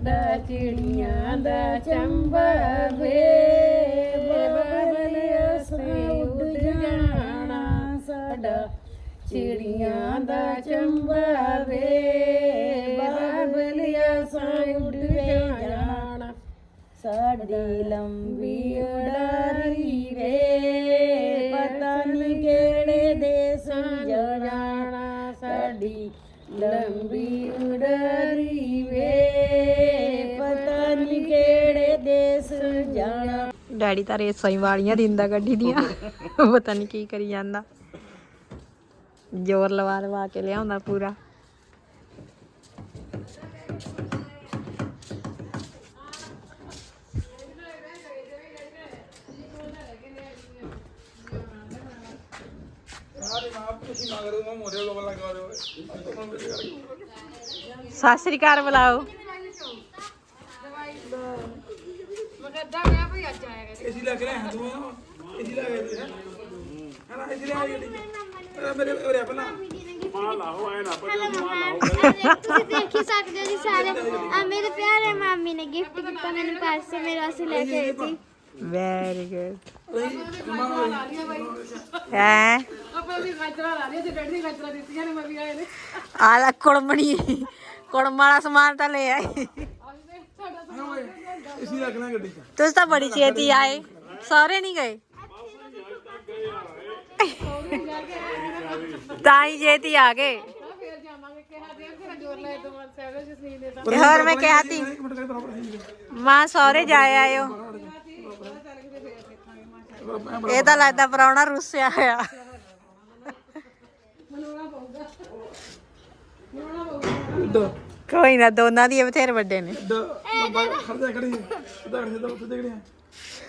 ਸਾਡਾ ਚਿੜੀਆਂ ਦਾ ਚੰਬਾ ਵੇ। ਬਬਲਿਆ ਸੇ ਉੱਡ ਜਾਣਾ ਸਾਡਾ। ਚਿੜੀਆਂ ਦਾ ਚੰਬਾ ਵੇ। ਬਬਲਿਆ ਸੇ ਉੱਡ ਜਾਣਾ। ਸਾਡੀ ਲੰਬੀ ਉਡਾਰੀ ਵੇ। ਪਤਾ ਨਹੀਂ ਕਿਹੜੇ ਦੇਸ ਜਾਣਾ। ਸਾਡੀ ਲੰਬੀ ਉਡਾਰੀ ਡੈਡੀ ਤਾਂ ਰੇਸਾਂ ਹੀ ਵਾਲੀਆਂ ਦਿੰਦਾ ਗੱਡੀ ਦੀਆਂ। ਪਤਾ ਨਹੀਂ ਕੀ ਕਰੀ ਜਾਂਦਾ। ਜ਼ੋਰ ਲਵਾ ਲਵਾ ਕੇ ਲਿਆਉਂਦਾ ਪੂਰਾ। ਸਤਿ ਸ੍ਰੀ ਅਕਾਲ ਬੁਲਾਓ। ਇਸੀ ਲੱਗ ਰਿਹਾ ਹੈ ਤੂੰ ਇਸੀ ਲੱਗ ਰਿਹਾ ਹੈ ਹਨਾ? ਇਸੀ ਲੱਗ ਰਿਹਾ ਮੇਰੇ ਉਰੇ ਪਹਿਲਾਂ। ਤੁਸੀਂ ਦੇਖ ਹੀ ਸਕਦੇ ਹੋ ਜੀ ਸਾਰੇ। ਆ ਮੇਰੇ ਪਿਆਰੇ ਮਾਮੀ ਨੇ ਗਿਫਟ ਕੀਤਾ ਮੈਨੂੰ ਪਰਸ ਮੇਰੇ ਵਾਸਤੇ ਲੈ ਕੇ ਆਈ ਸੀ। ਵੈਰੀ ਗੁੱਡ ਹੈ? ਆ ਲੈ ਕੁੜਮਣੀ। ਕੁੜਮ ਵਾਲਾ ਸਮਾਨ ਤਾਂ ਲੈ ਆਏ ਇਸੀ ਲੱਗਣਾ ਗੱਡੀ 'ਚ। ਤੁਸੀਂ ਤਾਂ ਬੜੀ ਛੇਤੀ ਆਏ। ਸਾਰੇ ਨਹੀਂ ਗਏ। ਤਾਂ ਹੀ ਛੇਤੀ ਆ ਗਏ। ਹੋਰ ਮੈਂ ਕਿਹਾ ਤੀ ਮਾਂ ਸਹੁਰੇ ਜਾ ਆਇਓ। ਇਹ ਤਾਂ ਲੱਗਦਾ ਪਰਾਉਣਾ ਰੁੱਸਿਆ ਹੋਇਆ। ਡ ਕੋਈ ਨਾ ਦੋਨਾਂ ਦੀ ਬਥੇਰੇ ਵੱਡੇ ਨੇ। ਖੜਦੇ ਖੜੀ ਖੜੀ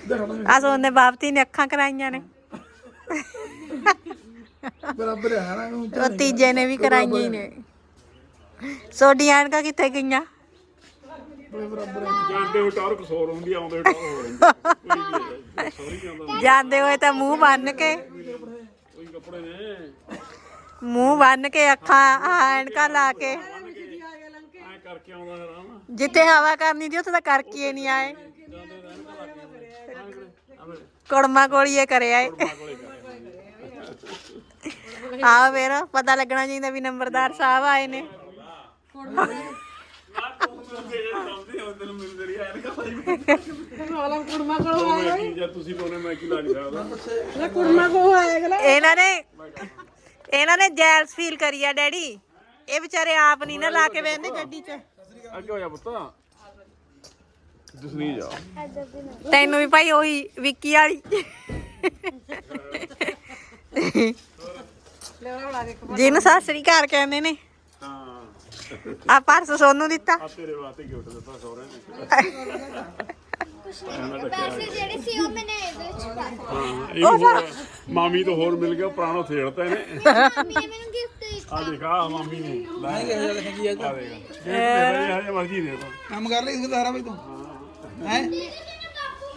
ਖੜਾ ਆ ਸੋਨੇ ਬਾਪਤੀ ਨੇ ਅੱਖਾਂ ਕਰਾਈਆਂ ਨੇ। ਬਰਾਬਰ ਹੈ ਨਾ ਉਹ ਤੀਜੇ ਨੇ ਵੀ ਕਰਾਈਆਂ ਹੀ ਨੇ। ਸੋਡੀਆਂ ਐਨਕਾਂ ਕਿੱਥੇ ਗਈਆਂ? ਜਾਂਦੇ ਹੋ ਟਾਰਕ ਸੌਰ ਹੁੰਦੀ ਆਉਂਦੇ ਹੋ ਟਾਰਕ ਹੋ ਜਾਂਦੀ ਜਾਂਦੇ ਹੋਏ ਤਾਂ ਮੂੰਹ ਬੰਨ ਕੇ। ਕੋਈ ਕੱਪੜੇ ਨੇ। ਮੂੰਹ ਬੰਨ ਕੇ ਅੱਖਾਂ ਆਹ ਐਨਕਾਂ ਲਾ ਕੇ। ਕਰਕੇ ਆਉਂਦਾ ਜਿੱਥੇ ਹਵਾ ਕਰਨੀ ਦੀ ਉੱਥੇ ਤਾਂ ਕਰਕੇ ਹੀ ਨਹੀਂ ਆਏ। ਕੁੜਮਾ ਕੋਲੀ ਇਹ ਕਰਿਆ ਏ। ਆ ਫੇਰ ਪਤਾ ਲੱਗਣਾ ਚਾਹੀਦਾ ਵੀ ਨੰਬਰਦਾਰ ਸਾਹਿਬ ਆਏ ਨੇ। ਤੈਨੂੰ ਮਿਲਦੇ ਰਹੀ ਐਨਕਾ ਭਾਈ ਵਾਲਾ ਕੁੜਮਾ ਕੋਲ ਆਇਆ ਜਾਂ ਤੁਸੀਂ ਕੋਨੇ ਮੈਂ ਕੀ ਲੱਗ ਸਕਦਾ ਇਹਨਾਂ ਨੇ ਇਹਨਾਂ ਨੇ ਜੈਲਸ ਫੀਲ ਕਰੀ ਆ ਡੈਡੀ। ਇਹ ਵਿਚਾਰੇ ਆਪ ਨਹੀਂ ਨਾ ਲਾ ਕੇ ਬੈਠਦੇ ਗੱਡੀ 'ਚ। ਅੱਗੇ ਹੋ ਜਾ ਪੁੱਤ। ਜਸਨੀ ਜਾ ਤੈਨੂੰ ਵੀ ਭਾਈ ਉਹੀ ਵਿੱਕੀ ਵਾਲੀ। ਜਿਹਨੂੰ ਸਤਿ ਸ੍ਰੀ ਅਕਾਲ ਕਹਿੰਦੇ ਨੇ। ਹਾਂ। ਆ ਪਰਸ ਸੋਨੂੰ ਦਿੱਤਾ। ਆ ਤੇਰੇ ਵਾਸਤੇ ਗਿਫਟ ਦਿੱਤਾ ਸਹੁਰੇ ਨੇ। ਪੈਸੇ ਜਿਹੜੇ ਸੀ ਉਹ ਮੈਨੇ ਇਹਦੇ ਵਿੱਚ ਪਾ ਦਿੱਤੇ। ਹਾਂ ਇਹ ਹੋਰ ਮਾਮੀ ਤੋਂ ਹੋਰ ਮਿਲ ਗਿਆ ਪੁਰਾਣਾ ਥੇੜਤਾ ਇਹਨੇ। ਮਾਮੀ ਨੇ ਮੈਨੂੰ ਗਿਫਟ ਆ ਦੇਖ ਆ ਮਾਮੀ ਨੇ। ਮੈਂ ਕਿਹਾ ਜਿਹਾ ਲਿਖੀ ਆ ਆ ਦੇਖ। ਇਹ ਤੇਰਾ ਇਹ ਮਰਜ਼ੀ ਦੇ ਤਾ ਕੰਮ ਕਰ ਲਈ ਇਸ ਦਾ ਬਈ ਤੂੰ। ਹੈ।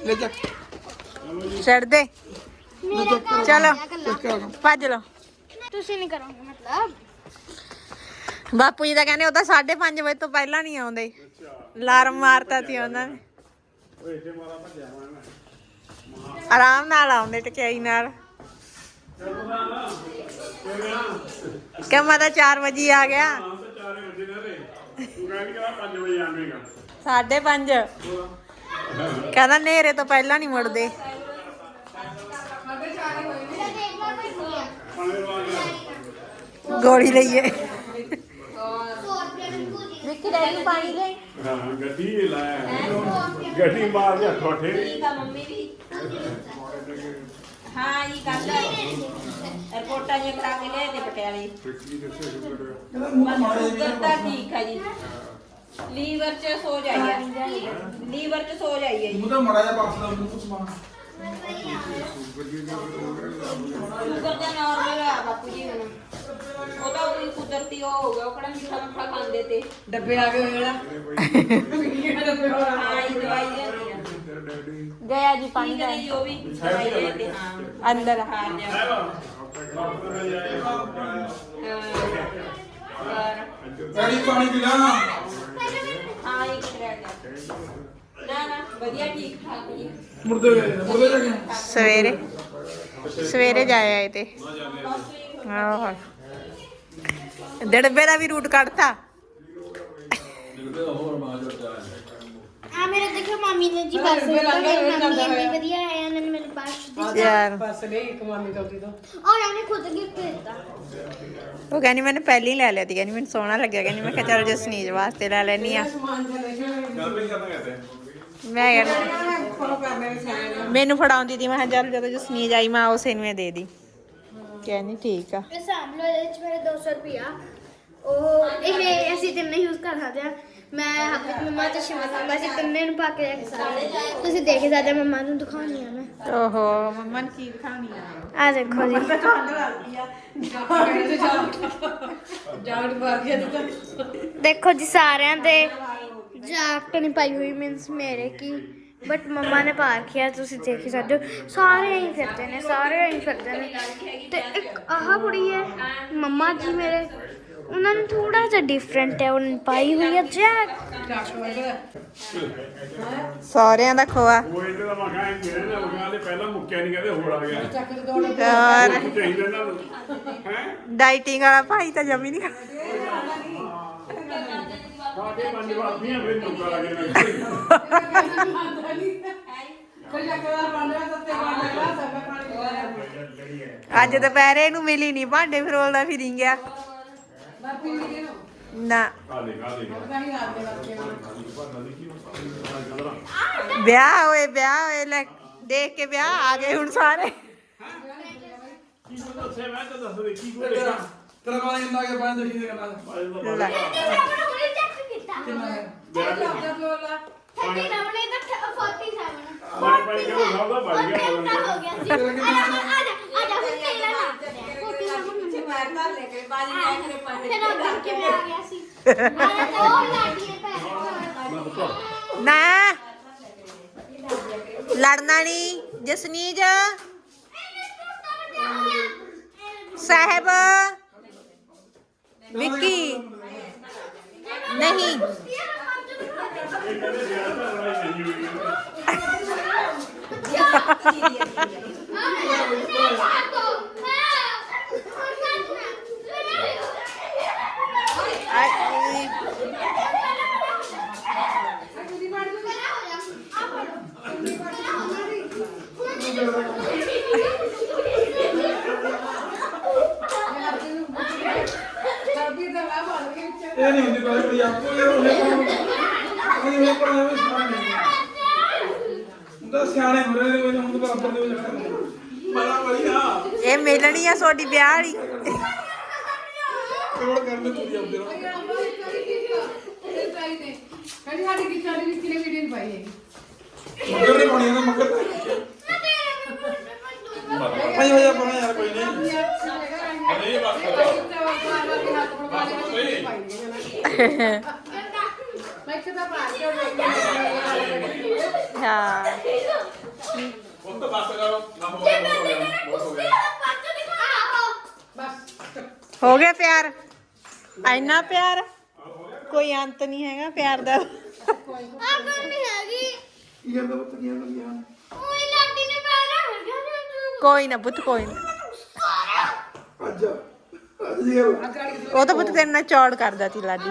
ਲੈ ਚੱਕ। ਛੱਡ ਦੇ। ਮੇਰਾ ਕੰਮ ਚਲੋ। ਚੱਕ ਕਰ ਕੰਮ। ਭੱਜ ਲਓ। ਤੁਸੀਂ ਨਹੀਂ ਕਰੋਗੇ ਮਤਲਬ? ਬਾਪੂ ਜੀ ਤਾਂ ਕਹਿੰਦੇ ਉਹ ਤਾਂ 5:30 ਵਜੇ ਤੋਂ ਪਹਿਲਾਂ ਨਹੀਂ ਆਉਂਦੇ। ਅਲਾਰਮ ਮਾਰਤਾ ਸੀ ਉਹਨਾਂ ਨੇ। ਓਏ ਇੱਥੇ ਮਾਰਾ ਭੱਜਿਆ ਹੋਇਆ ਮੈਂ। ਆਰਾਮ ਨਾਲ ਆਉਂਦੇ ਟਕਿਆਈ ਨਾਲ। ਕਿ 4 ਵਜੇ ਆ ਗਿਆ? ਹਾਂ ਤਾਂ 4 ਵਜੇ ਨੇ ਰੇ ਤੂੰ ਕਹਿੰਦੀ ਕਿ 5 ਵਜੇ ਆਵੇਂਗਾ 5:30 ਕਹਿੰਦਾ ਨੇਰੇ ਤੋਂ ਪਹਿਲਾਂ ਨਹੀਂ ਮੁੜਦੇ। ਗੋਲੀ ਲਈਏ। ਵਿੱਕੀ ਡੈਡੀ ਨੂੰ ਪਾਣੀ ਲੈ ਹਾਂ ਗੱਡੀ ਲਾਇਆ ਗੱਡੀ ਮਾਰ ਜਾ ਠੋਠੇ ਹਾਂ ਇਹ ਗੱਲ ਰਿਪੋਰਟਾਂ ਜੇ ਕਰਾ ਕੇ ਲਿਆਏ ਤੇ ਪਟਿਆਲੇ। ਸ਼ੂਗਰ ਤਾਂ ਠੀਕ ਹੈ ਜੀ। ਲੀਵਰ 'ਚ ਸੋਜ ਆਈ ਹੈ। ਲੀਵਰ 'ਚ ਸੋਜ ਆਈ ਹੈ ਜੀ। ਤੂੰ ਤਾਂ ਮੜਾ ਜਾ ਪਾਸ ਦਾ ਮੈਨੂੰ ਕੁਛ ਮਾਰ ਸ਼ੂਗਰ ਤਾਂ ਨਾਰਮਲ ਆ ਬਾਪੂ ਜੀ ਹੁਣ। ਉਹ ਤਾਂ ਉਹੀ ਕੁਦਰਤੀ ਉਹ ਹੋ ਗਿਆ ਉਹ ਕਿਹੜਾ ਮਿੱਠਾ ਮਿੱਠਾ ਖਾਂਦੇ ਤੇ। ਡੱਬੇ ਆ ਗਏ ਜਿਹੜਾ ਹਾਂ ਇਹ ਦਵਾਈ ਲੈਂਦੀ ਗਿਆ ਜੀ ਪਾਣੀ ਦਾ ਜੀ ਉਹ ਵੀ ਦਵਾਈ ਲੈਂਦੇ ਹਾਂ। ਅੰਦਰ ਹਾਂ ਡੈਡੀ ਪਾਣੀ ਪੀ ਲਾ। ਹਾਂ ਇਹ ਕਿਹੜਾ ਗਿਆ। ਨਾ ਨਾ ਵਧੀਆ ਠੀਕ ਠਾਕ ਜੀ ਮੁਰਦੇ ਗਏ ਮੁਰਦੇ ਜਾ ਕੇ ਸਵੇਰੇ। ਸਵੇਰੇ ਜਾਇਆ ਇਹ ਤੇ। ਆਹ। ਡੜਬੇ ਦਾ ਵੀ ਰੂਟ ਕੱਢਤਾ। ਆ ਮੇਰੇ ਦੇਖੋ ਮਾਮੀ ਨੇ ਜੀ ਬਸ ਮਾਮੀ ਇੰਨੀ ਵਧੀਆ ਹੈ ਇਹਨਾਂ ਨੇ ਮੇਰੇ ਪਾਸ ਯਾਰ। ਬਸ ਨਹੀਂ ਇੱਕ ਮਾਮੀ ਗਲਤੀ ਤੋਂ। ਔਰ ਉਹਨੇ ਖੁਦ ਗਿਫਟ ਦਿੱਤਾ। ਉਹ ਕਹਿੰਦੀ ਮੈਨੂੰ ਪਹਿਲੀ ਹੀ ਲੈ ਲਿਆ ਤੀ ਕਹਿੰਦੀ ਮੈਨੂੰ ਸੋਹਣਾ ਲੱਗਿਆ ਕਹਿੰਦੀ ਮੈਂ ਕਿਹਾ ਚੱਲ ਜਸਨੀਜ ਵਾਸਤੇ ਲੈ ਲੈਣੀ ਆ। ਸਮਾਨ ਤੇ ਲੈ ਕੇ ਗੱਲ ਨਹੀਂ ਕਰਨਾ ਕਹਤੇ ਮੈਂ ਕਹਿੰਦੀ ਫੋਲੋ ਕਰਨੇ ਵੀ ਸਾਰੇ ਮੈਨੂੰ ਫੜਾਉਂਦੀ ਤੀ ਮੈਂ ਕਿਹਾ ਚੱਲ ਜਦੋਂ ਜਸਨੀਜ ਆਈ ਮੈਂ ਉਸੇ ਨੂੰ ਦੇ ਦੀ। ਕਹਿੰਦੀ ਠੀਕ ਆ। ਇਹ ਇਹਦੇ ਵਿੱਚ ਮੇਰੇ 200 ਰੁਪਿਆ ਉਹ ਇਹ ਅਸੀਂ ਤਿੰਨੇ ਯੂਜ਼ ਕਰ ਸਕਦੇ ਆ। ਮੈਂ ਹੱਥ ਮੰਮਾ ਤੇ ਸ਼ਿਮਾ ਸੰਗਾ ਅਸੀਂ ਤਿੰਨੇ ਨੂੰ ਪਾ ਕੇ ਰੱਖ ਸਕਦੇ। ਤੁਸੀਂ ਦੇਖ ਸਕਦੇ ਮੰਮਾ ਨੂੰ ਦਿਖਾਉਣੀ ਆ ਮੈਂ। ਓਹੋ ਮੰਮਾ ਨੂੰ ਕੀ ਦਿਖਾਉਣੀ ਆ? ਆ ਦੇਖੋ ਜੀ। ਜਾਗਟ ਮਾਰ ਕੇ ਦਿੱਤਾ ਦੇਖੋ ਜੀ ਸਾਰਿਆਂ ਦੇ ਜੈਕਟ ਨਹੀਂ ਪਾਈ ਹੋਈ ਮੀਨਸ ਮੇਰੇ ਕੀ। ਬਟ ਮੰਮਾ ਨੇ ਪਾ ਰੱਖਿਆ ਤੁਸੀਂ ਦੇਖ ਹੀ ਸਕਦੇ ਹੋ। ਸਾਰੇ ਹੀ ਫਿਰਦੇ ਨੇ ਸਾਰੇ ਹੀ ਫਿਰਦੇ ਨੇ। ਤੇ ਇੱਕ ਆਹ ਕੁੜੀ ਹੈ ਮੰਮਾ ਜੀ ਮੇਰੇ। ਉਹਨਾਂ ਨੇ ਥੋੜਾ ਜਿਹਾ ਡਿਫਰੈਂਟ ਹੈ ਉਹਨਾਂ ਨੇ ਪਾਈ ਹੋਈ ਹੈ ਜੈਕ ਸਹੁਰਿਆਂ ਦਾ ਖੋਆ। ਉਹ ਇਹਦੇ ਦਾ ਮਗਾ ਇਹ ਮੇਰੇ ਨਾਲ ਲਗਾ ਦੇ ਪਹਿਲਾਂ ਮੁੱਕਿਆ ਨਹੀਂ ਕਹਿੰਦੇ ਹੋਰ ਆ ਗਿਆ। ਚੱਕ ਕੇ ਦੌੜ ਔਰ ਚਾਹੀਦਾ ਇਹਨਾਂ ਨੂੰ। ਹੈ? ਡਾਈਟਿੰਗ ਵਾਲਾ ਭਾਈ ਤਾਂ ਜਮੀ ਨਹੀਂ ਸਾਡੇ ਪੰਜ ਵਾਦੀਆਂ ਫਿਰ ਨੁਕਾ ਆ ਗਿਆ। ਕੋਈ ਚੱਕ ਕੇ ਪਾਉਂਦਾ ਤਾਂ ਤੇ ਪਾਉਂਦਾ ਸਭ ਪਾਣੀ ਅੱਜ ਦੁਪਹਿਰੇ ਨੂੰ ਮਿਲੀ ਨਹੀਂ ਭਾਂਡੇ ਫਰੋਲਦਾ ਫਿਰੀ ਗਿਆ। ਮੈਂ ਪੀ ਲਈ ਨਾ ਆ ਆ ਵਿਆਹ ਹੋਏ ਵਿਆਹ ਹੋਏ ਲੈ ਦੇਖ ਕੇ ਵਿਆਹ ਆ ਗਏ ਹੁਣ ਸਾਰੇ। ਕੀ ਦੱਸੇ ਮੈਂ ਤਾਂ ਦੱਸ ਦੇ ਕੀ ਕੋਲੇ ਤੇਰਾ ਤੇਰਾ ਕੋਲ ਇੰਨਾ ਕੇ ਪੰਜ ਦੇਖੀ ਦੇ ਕਰਨਾ ਲੈ। ਪਾਣੀ ਪਾਣੀ ਕੇ ਸਭ ਦਾ ਵੱਜ ਗਿਆ ਪਿੱਛੇ ਪੈਰ ਧਰ ਲੈ ਕੇ ਬਾਜੀ ਲੈ ਕੇ ਪਾਣੀ ਫਿਰ ਉਹ ਕਰਕੇ ਮੈਂ ਆ ਗਿਆ ਸੀ ਆਇਆ ਤਾਂ ਉਹ ਲਾਡੀ ਪੈਰ ਨਾ ਲੜਨਾ ਨਹੀਂ ਜਸਨੀਜ ਸਾਹਿਬ ਵਿੱਕੀ ਨਹੀਂ ਸਰਦੀ ਦਾ ਲਾ ਬਣ ਕੇ ਵਿੱਚ ਇਹ ਨਹੀਂ ਹੁੰਦੀ ਕੋਈ ਕੋਈ ਆਪੋ ਇਹ ਉਹ ਇਹ ਉਹ ਪਰ ਇਹ ਸਿਆਣੇ ਹੁੰਦਾ ਸਿਆਣੇ ਹੋ ਰਹੇ ਨੇ ਉਹ ਹੁਣ ਬਰਾਬਰ ਦੇ ਵਿੱਚ ਖੜੇ ਬੜਾ ਵਧੀਆ ਇਹ ਮਿਲਣੀ ਆ ਤੁਹਾਡੀ ਵਿਆਹ ਵਾਲੀ। ਕੋਲ ਕਰਨੇ ਪੂਰੀ ਆਪਦੇ ਨਾਲ। ਨੇ ਕਹਿੰਦੀ ਸਾਡੀ ਕੀ ਚਾਲੀ ਵਿੱਚ ਕਿਨੇ ਵੀਡੀਓ ਪਾਈ ਹੈਗੀ ਮਗਰ ਨਹੀਂ ਪਾਣੀ ਨਾ ਮਗਰ। ਭਾਈ ਹੋਇਆ ਬਣਾ ਯਾਰ ਕੋਈ ਨਹੀਂ। ਇਹ ਬਸ ਮੈਂ ਕਿਹਾ ਪਾ ਕੇ ਹਾਂ ਉਹ ਤਾਂ ਬਸ ਕਰੋ ਕੰਮ ਹੋ ਗਿਆ ਬਹੁਤ ਹੋ ਗਿਆ। ਹੋ ਗਿਆ ਪਿਆਰ? ਇੰਨਾ ਪਿਆਰ? ਕੋਈ ਅੰਤ ਨਹੀਂ ਹੈਗਾ ਪਿਆਰ ਦਾ। ਕੋਈ ਨਾ ਪੁੱਤ ਕੋਈ ਨਾ। ਅੱਜ ਅੱਜ ਉਹ ਤਾਂ ਪੁੱਤ ਤੇਰੇ ਨਾਲ ਚੌੜ ਕਰਦਾ ਸੀ ਲਾਡੀ।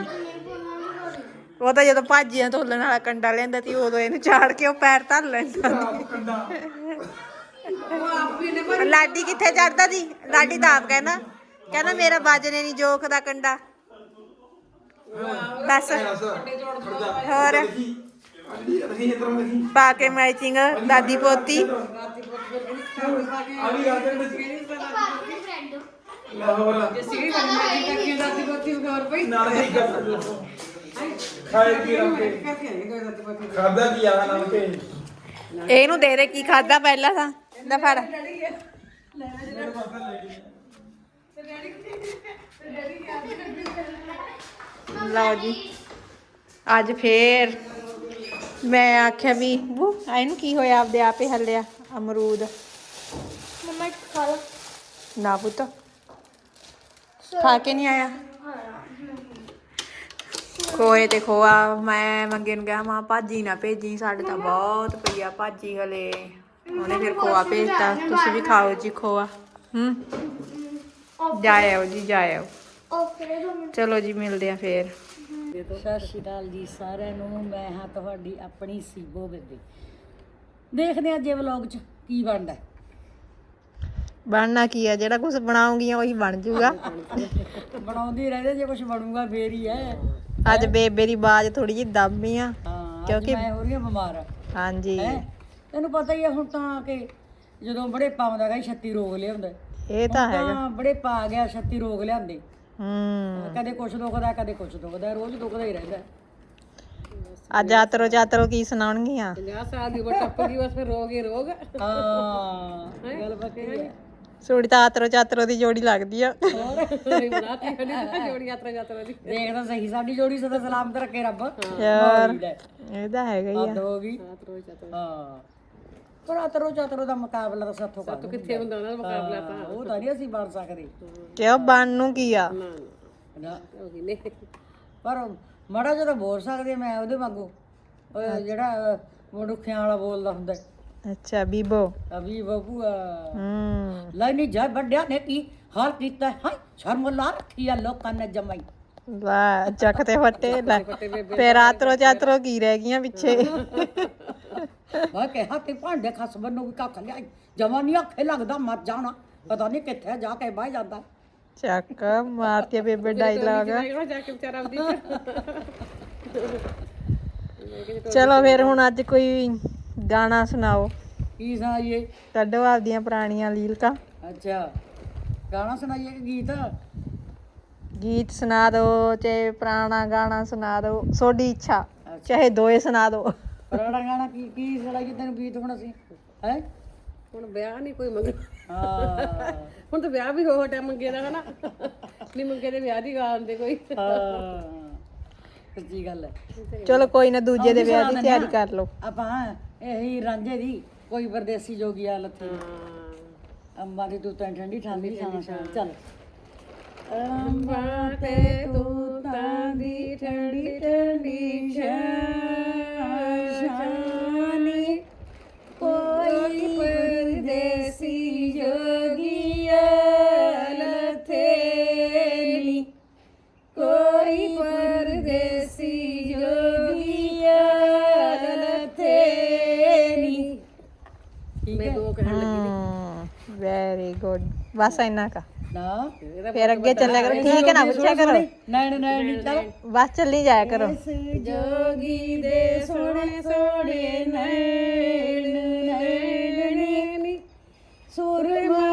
ਉਹ ਤਾਂ ਜਦੋਂ ਭਾਜੀਆਂ ਧੋਲਣ ਵਾਲਾ ਕੰਡਾ ਲੈਂਦਾ ਸੀ ਉਦੋਂ ਇਹਨੂੰ ਚਾੜ ਕੇ ਉਹ ਪੈਰ ਧਰ ਲੈਂਦਾ ਕੰਡਾ। ਲਾਡੀ ਕਿੱਥੇ ਚੜਦਾ ਸੀ? ਲਾਡੀ ਤਾਂ ਆਪ ਕਹਿੰਦਾ ਕਹਿੰਦਾ ਮੇਰਾ ਬਾਜਨੇ ਨਹੀਂ ਜੋਖ ਦਾ ਕੰਡਾ। ਦੱਸ ਹੋਰ? ਪਾ ਕੇ ਮੈਚਿੰਗ ਦਾਦੀ ਪੋਤੀ। ਖਾਦਾ ਕੀ ਆ ਨਾਲ ਕੇ ਇਹਨੂੰ ਦੇ ਦੇ, ਕੀ ਖਾਦਾ ਪਹਿਲਾਂ ਤਾਂ? ਲੈ ਫੜ। ਲਓ ਜੀ। ਅੱਜ ਫੇਰ ਮੈਂ ਆਖਿਆ ਵੀ ਬੂ ਇਹਨੂੰ ਕੀ ਹੋਇਆ? ਆਪਦੇ ਆਪੇ ਹੱਲਿਆ ਅਮਰੂਦ। ਮਮਾ ਖਾ ਨਾ ਪੁੱਤ ਖਾ ਕੇ ਨਹੀਂ ਆਇਆ? ਖੋਏ ਤੇ ਖੋਆ ਮੈਂ ਮੰਗੇ ਨੂੰ ਕਿਹਾ ਮਾਂ ਭਾਜੀ ਨਾ ਭੇਜੀ ਸਾਡੇ ਤਾਂ ਬਹੁਤ ਪਈਆ ਭਾਜੀ ਹਲੇ। ਉਹਨੇ ਫਿਰ ਖੋਆ ਭੇਜਤਾ ਤੁਸੀਂ ਵੀ ਖਾਓ ਜੀ ਖੋਆ। ਹੂੰ। ਜਾਇਓ ਜੀ ਜਾਇਓ। ਓਕੇ ਚਲੋ ਜੀ ਮਿਲਦੇ ਆ ਫੇਰ। ਸਤਿ ਸ਼੍ਰੀ ਅਕਾਲ ਜੀ ਸਾਰਿਆਂ ਨੂੰ। ਮੈਂ ਹਾਂ ਤੁਹਾਡੀ ਆਪਣੀ ਸੀਬੋ ਬੇਬੀ। ਦੇਖਦੇ ਹਾਂ ਜੇ ਵਲੌਗ 'ਚ ਕੀ ਬਣਦਾ ਬਣਨਾ ਕੀ ਆ ਜਿਹੜਾ ਕੁਝ ਬਣਾਉਂਗੀਆਂ ਉਹੀ ਬਣ ਜੂਗਾ ਬਣਾਉਂਦੇ ਰਹਿੰਦੇ ਜੇ ਕੁਝ ਬਣੂਗਾ ਫੇਰ ਹੀ ਹੈ। ਅੱਜ ਬੇਬੇ ਦੀ ਬਾਜ ਥੋੜੀ ਜਿਹੀ ਦੱਬੀ ਆ ਕਿਉਂਕਿ- ਮੈਂ ਹੋ ਰਹੀ ਹਾਂ ਬਿਮਾਰ। ਹਾਂਜੀ। ਤੈਨੂੰ ਪਤਾ ਹੀ ਹੈ ਹੁਣ ਤਾਂ ਕਿ ਜਦੋਂ ਬੜੇ ਪਾਉਂਦਾ ਗਾ 36 ਰੋਗ ਲਿਆਉਂਦਾ ਇਹ ਤਾਂ ਹੈਗਾ। ਤਾਂ ਬੜੇ ਪਾ ਗਿਆ 36 ਰੋਗ ਲਿਆਂਦੇ। ਹੂੰ। ਕਦੇ ਕੁਛ ਦੁਖਦਾ ਕਦੇ ਕੁਛ ਦੁਖਦਾ ਰੋਜ਼ ਦੁਖਦਾ ਹੀ ਰਹਿੰਦਾ। ਅੱਜ ਆਤਰੋ ਚਾਤਰੋ ਕੀ ਸੁਣਾਉਣਗੀਆਂ? 50 ਸਾਲ ਦੀ ਉਮਰ ਟੱਪ ਗਈ ਬਸ ਫਿਰ ਰੋਗ ਹੀ ਰੋਗ। ਹਾਂ ਗੱਲ ਪੱਕੀ ਹੈ। ਸੋੜੀ ਤਾਂ ਆਤਰੋ ਚਾਤਰੋ ਦੀ ਜੋੜੀ ਲੱਗਦੀ ਆ। ਬਣਾਤੀ ਖੜੀ ਜੋੜੀ ਯਾਤਰਾ ਯਾਤਰਾ ਦੀ। ਦੇਖ ਤਾਂ ਸਹੀ ਸਾਡੀ ਜੋੜੀ ਸਦਾ ਸਲਾਮਤ ਰੱਖੇ ਰੱਬ। ਯਾਰ। ਇਹ ਤਾਂ ਹੈਗਾ ਹੀ ਆ। ਹੋ ਗਈ। ਹਾਂ। ਪਰ ਅਤਰੋ ਚਤਰੋ ਦਾ ਮੁਕਾਬਲਾ ਤਾਂ ਸਾਥੋਂ ਕਰ ਕਿੱਥੇ ਹੁੰਦਾ ਉਹਨਾਂ ਦਾ ਮੁਕਾਬਲਾ ਤਾਂ ਉਹ ਤਾਂ ਨਹੀਂ ਅਸੀਂ ਬਣ ਸਕਦੇ। ਕਿਉਂ? ਬਣ ਨੂੰ ਕੀ ਆ? ਨਾ ਹੋ ਗਈ ਨੇ ਪਰ ਮੜਾ ਜਦੋਂ ਬੋਲ ਸਕਦੇ ਮੈਂ ਉਹਦੇ ਵਾਂਗੂ। ਉਹ ਜਿਹੜਾ ਮੜੁੱਖਿਆਂ ਵਾਲਾ ਬੋਲਦਾ ਹੁੰਦਾ। ਅੱਛਾ ਬੀਬੋ। ਅਭੀ ਬਬੂਆ ਹੂੰ। ਲੈ ਨਹੀਂ ਜਾ ਵੱਡਿਆਂ ਨੇ ਕੀ ਹਾਲ ਕੀਤਾ? ਹੈ ਸ਼ਰਮ ਲਾ ਰੱਖੀ ਆ ਲੋਕਾਂ ਨੇ ਜਮਾਈ। ਚੱਕ ਤੇ ਫੱਟੇ ਲੈ। ਫੇਰ ਆਤਰੋ ਚਾਤਰੋ ਕੀ ਰਹਿ ਗਈਆਂ ਪਿੱਛੇ। ਮੈਂ ਕਿਹਾ ਤੇ ਭਾਂਡੇ ਖਸਬਨ ਨੂੰ ਵੀ ਕੱਖ ਲਿਆ ਜਮਾ ਨਹੀਂ ਆਖੇ ਲੱਗਦਾ ਮਰ ਜਾਣਾ। ਪਤਾ ਨਹੀਂ ਕਿੱਥੇ ਜਾ ਕੇ ਬਹਿ ਜਾਂਦਾ। ਚੱਕ ਮਾਰਤੀ ਬੇਬੇ ਡਾਇਲੌਗ। ਜਿਹੜਾ ਜਾ ਕੇ ਵਿਚਾਰਾ ਆਪਦੀ ਚਲੋ ਫਿਰ ਹੁਣ ਅੱਜ ਕੋਈ ਗਾਣਾ ਸੁਣਾਓ। ਕੀ ਸੁਣਾਈਏ? ਕੱਢੋ ਆਪਦੀਆਂ ਪੁਰਾਣੀਆਂ ਲੀਲਕਾਂ। ਅੱਛਾ। ਗਾਣਾ ਸੁਣਾਈਏ ਕਿ ਗੀਤ? ਗੀਤ ਸੁਣਾ ਦਿਓ ਚਾਹੇ ਪੁਰਾਣਾ ਗਾਣਾ ਸੁਣਾ ਦਿਓ ਤੁਹਾਡੀ ਇੱਛਾ ਚਾਹੇ ਦੋਏ ਸੁਣਾ ਦਿਓ। ਪੁਰਾਣਾ ਗਾਣਾ ਕੀ ਕੀ ਸੁਣਾਈਏ ਤੈਨੂੰ ਗੀਤ ਹੁਣ ਅਸੀਂ? ਹੈ? ਹੁਣ ਵਿਆਹ ਨਹੀਂ ਕੋਈ ਮੰਗ। ਹਾਂ। ਹੁਣ ਤਾਂ ਵਿਆਹ ਵੀ ਹੋ ਹਟਿਆ ਮੰਗੇ ਦਾ ਹਨਾ? ਨਹੀਂ ਮੰਗੇ ਦੇ ਵਿਆਹ ਦੀ ਗਾਣ ਦੇ ਕੋਈ। ਹਾਂ। ਸੱਚੀ ਗੱਲ ਹੈ। ਚਲੋ ਕੋਈ ਨਾ ਦੂਜੇ ਦੇ ਵਿਆਹ ਦੀ ਤਿਆਰੀ ਕਰ ਲਓ। ਆਪਾਂ ਇਹੀ ਰਾਂਝੇ ਦੀ ਕੋਈ ਪਰਦੇਸੀ ਜੋਗੀਆ ਲੱਥੀ ਅੰਬਾਂ ਦੀ ਤੂੰ ਤਾਂ ਠੰਡੀ ਛਾਂ ਚੱਲ। ਅੰਬਾਂ ਤੇ ਤੂੰ ਤਾਂ ਦੀ ਠੰਡੀ ਠੰਡੀ ਸ਼ਾਨੀ ਕੋਈ ਪਰਦੇਸੀ ਜੋਗੀਆ ਲਥੇਲੀ ਕੋਈ ਪਰਦੇਸੀ ਜੋਗੀਆ ਲਥੇਲੀ ਠੀਕ ਹੈ ਹੂੰ ਵੈਰੀ ਗੁੱਡ ਬਸ ਇੰਨਾ ਕਾ ਨਾ। ਫਿਰ ਅੱਗੇ ਚੱਲਿਆ ਕਰੋ। ਠੀਕ ਹੈ ਨਾ ਪੁੱਛਿਆ ਕਰੋ। ਨੈਣ ਨੈਣ ਚੱਲ ਬਸ ਚੱਲੀ ਜਾਇਆ ਕਰੋ। ਜੋਗੀ ਦੇ ਸੋਹਣੇ ਸੋਹਣੇ ਨੈਣ ਨੈਣਨੀ ਸੁਰਮਾ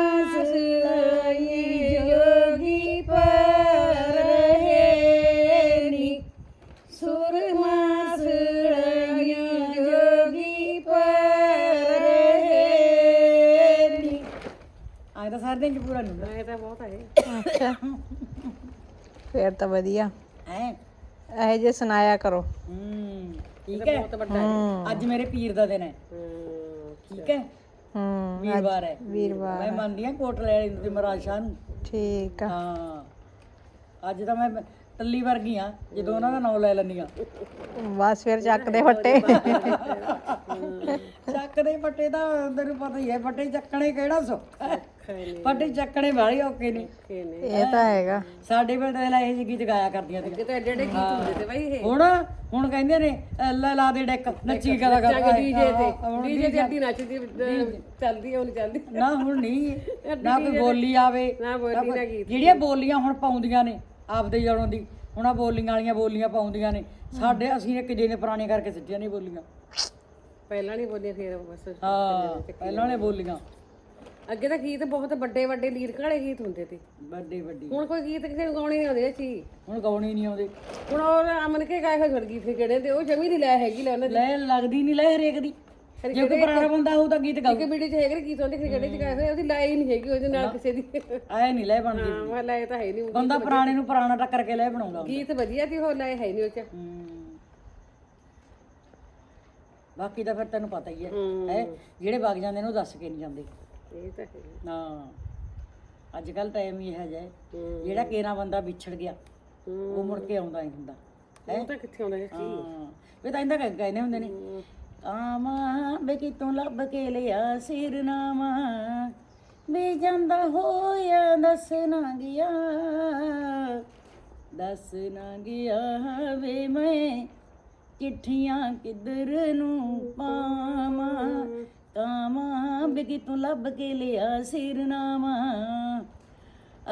ਆਏ ਤਾਂ ਸਾਰੇ ਦਿਨ ਚ ਪੂਰਾ ਨਹੀਂ ਇਹ ਤਾਂ ਬਹੁਤ ਹੈ। ਅੱਛਾ। ਫਿਰ ਤਾਂ ਵਧੀਆ। ਹੈ? ਇਹ ਜੇ ਸੁਣਾਇਆ ਕਰੋ। ਹੂੰ ਠੀਕ ਹੈ? ਹੂੰ। ਅੱਜ ਮੇਰੇ ਪੀਰ ਦਾ ਦਿਨ ਹੈ। ਠੀਕ ਹੈ? ਹੂੰ ਵੀਰਵਾਰ ਹੈ। ਵੀਰਵਾਰ ਮੈਂ ਮੰਨਦੀ ਹਾਂ ਕੋਟਲੇ ਤੇ ਮਹਾਰਾਜ ਸ਼ਾਹ ਨੂੰ ਠੀਕ ਆ। ਹਾਂ। ਅੱਜ ਤਾਂ ਮੈਂ ਟੱਲੀ ਵਰਗੀ ਆ ਜਦੋਂ ਉਹਨਾਂ ਦਾ ਨਾਮ ਲੈ ਲੈਂਦੀ ਆ ਬਸ ਫਿਰ ਚੱਕਦੇ ਫੱਟੇ। ਚੱਕ ਦੇ ਪੱਟੇ ਦਾ ਤੈਨੂੰ ਪਤਾ ਹੀ ਹੈ ਪੱਟੇ ਚੱਕਣੇ ਕਿਹੜਾ ਸੌਖਾ ਹੈ। ਪੱਟੇ ਚੱਕਣੇ ਵਾਲੇ ਔਕੇ ਨੇ। ਇਹ ਤਾਂ ਹੈਗਾ। ਸਾਡੇ ਵੇਲੇ ਤਾਂ ਇਹ ਜਿਹੇ ਗੀਤ ਗਾਇਆ ਕਰਦੀਆਂ ਸੀ। ਤੇ ਐਡੇ ਐਡੇ ਗੀਤ ਹੁੰਦੇ ਤੇ ਬਾਈ ਇਹ। ਹੁਣ ਹੁਣ ਕਹਿੰਦੇ ਨੇ ਲੈ ਲਾ ਦੇ ਡੈਕ ਨੱਚੀ ਕਰਾ। ਕਰ ਡੀਜੇ ਤੇ। ਡੀਜੇ ਤੇ ਅੱਡੀ ਨੱਚਦੀ ਚੱਲਦੀ ਨਹੀਂ ਚੱਲਦੀ। ਨਾ ਹੁਣ ਨਹੀਂ। ਨਾ ਕੋਈ ਬੋਲੀ ਆਵੇ। ਨਾ ਬੋਲੀ ਨਾ ਗੀਤ। ਜਿਹੜੀਆਂ ਬੋਲੀਆਂ ਹੁਣ ਪਾਉਂਦੀਆਂ ਨੇ ਆਪਦੇ ਜੜੋਂ ਦੀ। ਹੁਣ ਬੋਲੀਆਂ ਵਾਲੀਆਂ ਬੋਲੀਆਂ ਪਾਉਂਦੀਆਂ ਨੇ। ਸਾਡੇ ਅਸੀਂ ਇੱਕ ਜਿਹੇ ਨੇ ਪੁਰਾਣੇ ਕਰਕੇ ਸਿੱਟੀਆਂ ਨਹੀਂ ਬੋਲੀਆਂ। ਪਹਿਲਾਂ ਨਹੀਂ ਬੋਲੇ ਫਿਰ ਬਸ ਹਾਂ ਪਹਿਲਾਂ ਨੇ। ਬੋਲੀਆਂ। ਅੱਗੇ ਤਾਂ ਗੀਤ ਬਹੁਤ ਵੱਡੇ ਵੱਡੇ ਲੀਰਕਾਂ ਵਾਲੇ ਗੀਤ ਹੁੰਦੇ ਸੀ। ਵੱਡੀ ਵੱਡੀ। ਹੁਣ ਕੋਈ ਗੀਤ ਕਿਸੇ ਨੂੰ ਗਾਉਣੇ ਨਹੀਂ ਆਉਂਦੇ ਸੀ ਹੁਣ ਗਾਉਣੇ ਨਹੀਂ ਆਉਂਦੇ। ਹੁਣ ਉਹ ਅਮਨ ਕੇ ਗਾਏ ਹੋਏ ਗੀਤ ਕਿਹੜੇ ਤੇ ਉਹ ਜਮੀ ਦੀ ਲੈ ਹੈਗੀ ਲੈ ਉਹਨਾਂ ਦੀ ਲੈ ਲੱਗਦੀ ਨਹੀਂ ਲੈ ਹਰੇਕ ਦੀ। ਜੇ ਕੋਈ ਪੁਰਾਣਾ ਬੰਦਾ ਹੋਊ ਤਾਂ ਗੀਤ ਗਾਊ। ਇੱਕ ਵੀਡੀਓ ਚ ਹੈਗੇ ਗੀਤ ਹੁੰਦੇ ਕਿਹੜੇ ਚ ਗਾਏ ਹੋਏ ਉਹਦੀ ਲੈ ਹੀ ਨਹੀਂ ਹੈਗੀ ਉਹਦੇ ਨਾਲ ਕਿਸੇ ਦੀ। ਆਏ ਨਹੀਂ ਲੈ ਬਣਦੀ ਹਾਂ ਮੈਂ ਲੈ ਤਾਂ ਹੈ ਨਹੀਂ ਬੰਦਾ ਪੁਰਾਣੇ ਨੂੰ ਪੁਰਾਣਾ ਟੱਕਰ ਕੇ ਲੈ ਬਣਾਉਂਦਾ ਗੀਤ ਵਧੀਆ ਸੀ ਉਹ ਲੈ ਹੈ ਨਹੀਂ ਉਹ ਚ। ਹਮ। ਬਾਕੀ ਤਾਂ ਫਿਰ ਤੈਨੂੰ ਪਤਾ ਹੀ ਹੈ। ਹੈ। ਜਿਹੜੇ ਵਗ ਜਾਂਦੇ ਨੇ ਉਹ ਦੱਸ ਕੇ ਨਹੀਂ ਜਾਂਦੇ। ਇਹ ਤਾਂ ਹੈ। ਹਾਂ। ਅੱਜ ਕੱਲ ਟਾਈਮ ਹੀ ਹੈ। ਜਾਏ ਜਿਹੜਾ ਕੇਰਾ ਬੰਦਾ ਵਿਛੜ ਗਿਆ ਉਹ ਮੁੜ ਕੇ ਆਉਂਦਾ ਨਹੀਂ ਹੁੰਦਾ। ਉਹ ਤਾਂ ਕਿੱਥੇ ਆਉਂਦਾ ਜੀ ਇਹ ਤਾਂ ਇੰਦਾ ਕਹਿੰਦੇ ਹੁੰਦੇ ਨੇ ਆਮਾ ਬੇ ਕਿ ਤੂੰ ਲੱਭ ਕੇ ਲਿਆ ਸਿਰਨਾਮਾ। ਵੇ ਜਾਂਦਾ ਹੋਇਆ, ਦੱਸ ਨਾ ਗਿਆ। ਦੱਸ ਨਾ ਗਿਆ ਵੇ ਮੈਂ, ਚਿੱਠੀਆਂ ਕਿੱਧਰ ਨੂੰ ਪਾਵਾਂ? ਕਾਵਾਂ ਬੇ ਕਿ ਤੂੰ ਲੱਭ ਕੇ ਲਿਆ ਸਿਰਨਾਮਾ।